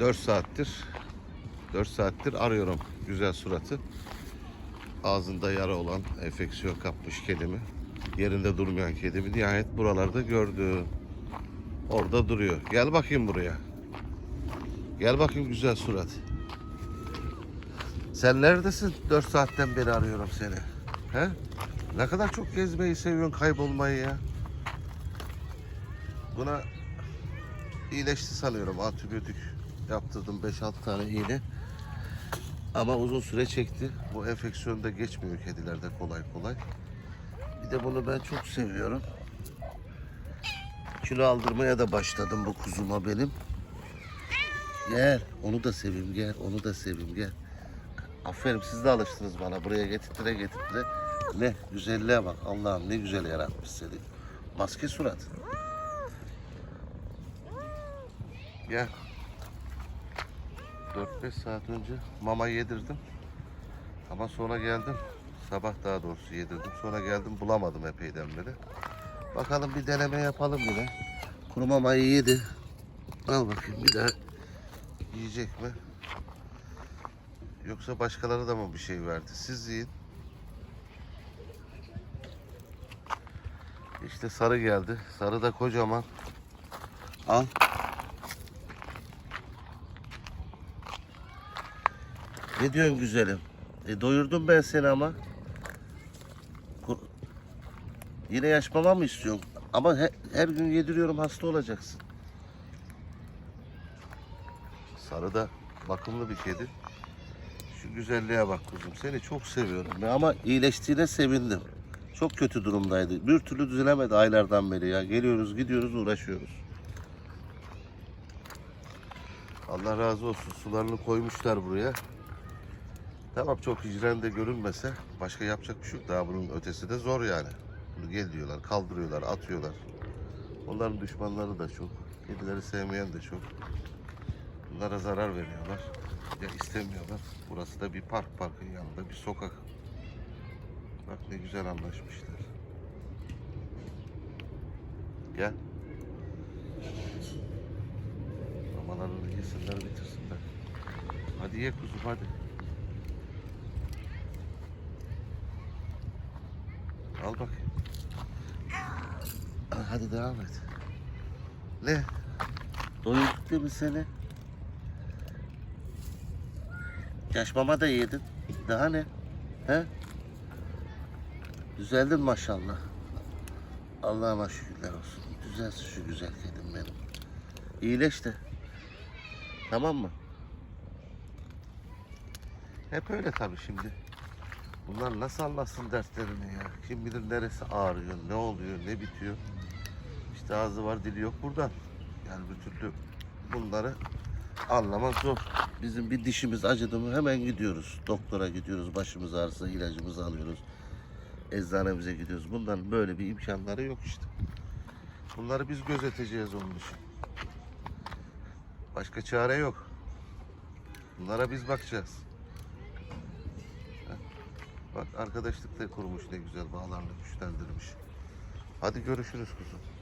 4 saattir 4 saattir arıyorum güzel suratı. Ağzında yara olan, enfeksiyon kapmış kedimi. Yerinde durmayan kedimi nihayet buralarda gördüm. Orada duruyor. Gel bakayım buraya. Gel bakayım güzel surat. Sen neredesin? 4 saatten beri arıyorum seni. He? Ne kadar çok gezmeyi seviyorsun, kaybolmayı ya. Buna iyileşti sanıyorum. Antibiyotik yaptırdım 5-6 tane iğne. Ama uzun süre çekti. Bu enfeksiyon da geçmiyor kedilerde kolay kolay. Bir de bunu ben çok seviyorum. Kilo aldırmaya da başladım bu kuzuma benim. Gel, onu da seveyim gel, onu da seveyim gel. Aferin siz de alıştınız bana buraya getirtire getirtire. Ne güzelliğe bak Allah'ım ne güzel yaratmış seni. Maske surat. Gel. 4-5 saat önce mama yedirdim. Ama sonra geldim. Sabah daha doğrusu yedirdim. Sonra geldim bulamadım epeyden beri. Bakalım bir deneme yapalım yine. Kuru mamayı yedi. Al bakayım bir daha yiyecek mi? Yoksa başkaları da mı bir şey verdi? Siz yiyin. İşte sarı geldi. Sarı da kocaman. Al. Ne diyorsun güzelim? E doyurdum ben seni ama. Yine yaş mama mı istiyorsun? Ama he- her gün yediriyorum hasta olacaksın. Sarı da bakımlı bir kedi. Şu güzelliğe bak kuzum. Seni çok seviyorum. Ben ama iyileştiğine sevindim. Çok kötü durumdaydı. Bir türlü düzelemedi aylardan beri ya. Geliyoruz gidiyoruz uğraşıyoruz. Allah razı olsun. Sularını koymuşlar buraya. Tamam çok hicren de görünmese başka yapacak bir şey yok. Daha bunun ötesi de zor yani. Bunu gel diyorlar, kaldırıyorlar, atıyorlar. Onların düşmanları da çok. Kedileri sevmeyen de çok. Bunlara zarar veriyorlar. Ya istemiyorlar. Burası da bir park parkın yanında bir sokak. Bak ne güzel anlaşmışlar. Gel. Mamalarını yesinler bitirsinler. Hadi ye kuzum hadi. Al bakayım. Ah, Hadi devam et. Ne? Doyurduk değil mi seni? Yaş mama da yedin. Daha ne? He? Düzeldin maşallah. Allah'ıma şükürler olsun. Düzelsin şu güzel kedim benim. İyileş de. Tamam mı? Hep öyle tabii şimdi. Bunlar nasıl anlasın dertlerini ya? Kim bilir neresi ağrıyor, ne oluyor, ne bitiyor. İşte ağzı var, dili yok buradan. Yani bir türlü bunları anlamak zor. Bizim bir dişimiz acıdı mı hemen gidiyoruz. Doktora gidiyoruz, başımız ağrısa ilacımızı alıyoruz. Eczanemize gidiyoruz. Bunların böyle bir imkanları yok işte. Bunları biz gözeteceğiz onun için. Başka çare yok. Bunlara biz bakacağız. Bak arkadaşlık da kurmuş ne güzel bağlarla güçlendirmiş. Hadi görüşürüz kuzum.